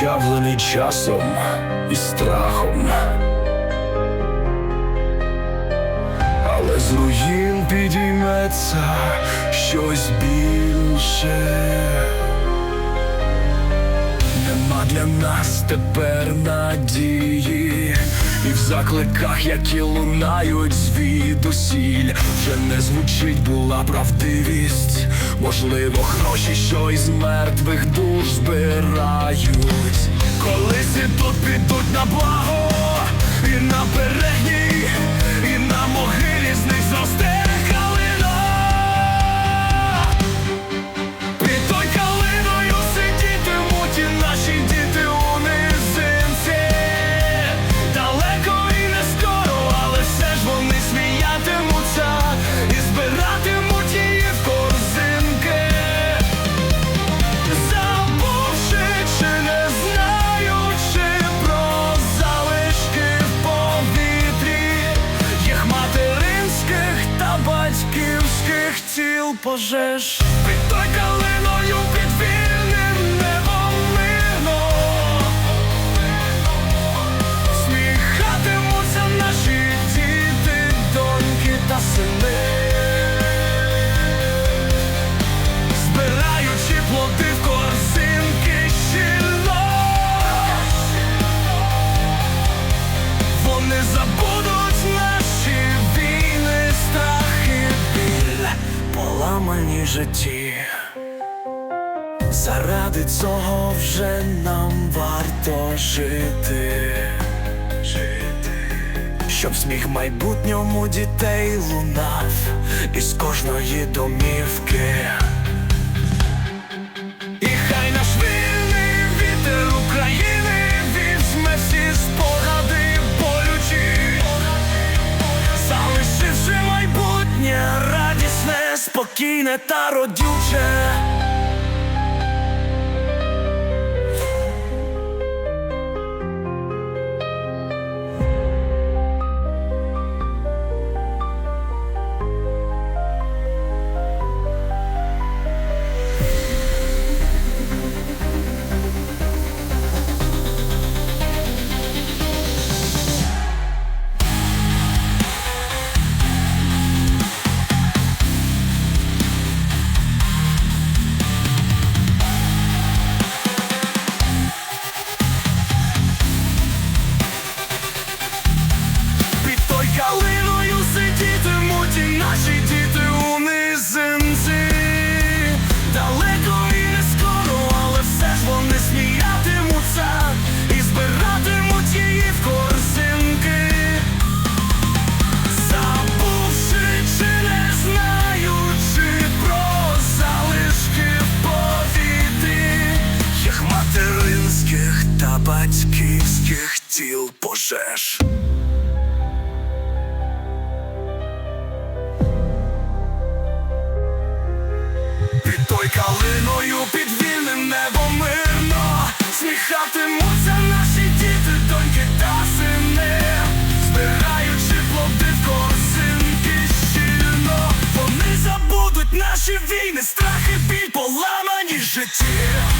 розчавлені часом і страхом. Але з руїн підійметься щось більше. Нема для нас тепер надії, і в закликах, які лунають звідусіль, вже не звучить була правдивість. Можливо, гроші, що із мертвих душ збирають. Колись і тут підуть на благо, і на пожеж. Під той калиною поламані житті. Заради цього вже нам варто жити. Щоб сміх майбутньому дітей лунав із кожної домівки. Спокійне та родюче. Калиною сидітимуть і наші діти у низинці. Далеко і не скоро, але все ж вони сміятимуться І збиратимуть її в корзинки. Забувши чи не знаючи про залишки в повітрі Їх материнських та батьківських тіл пожеж tear.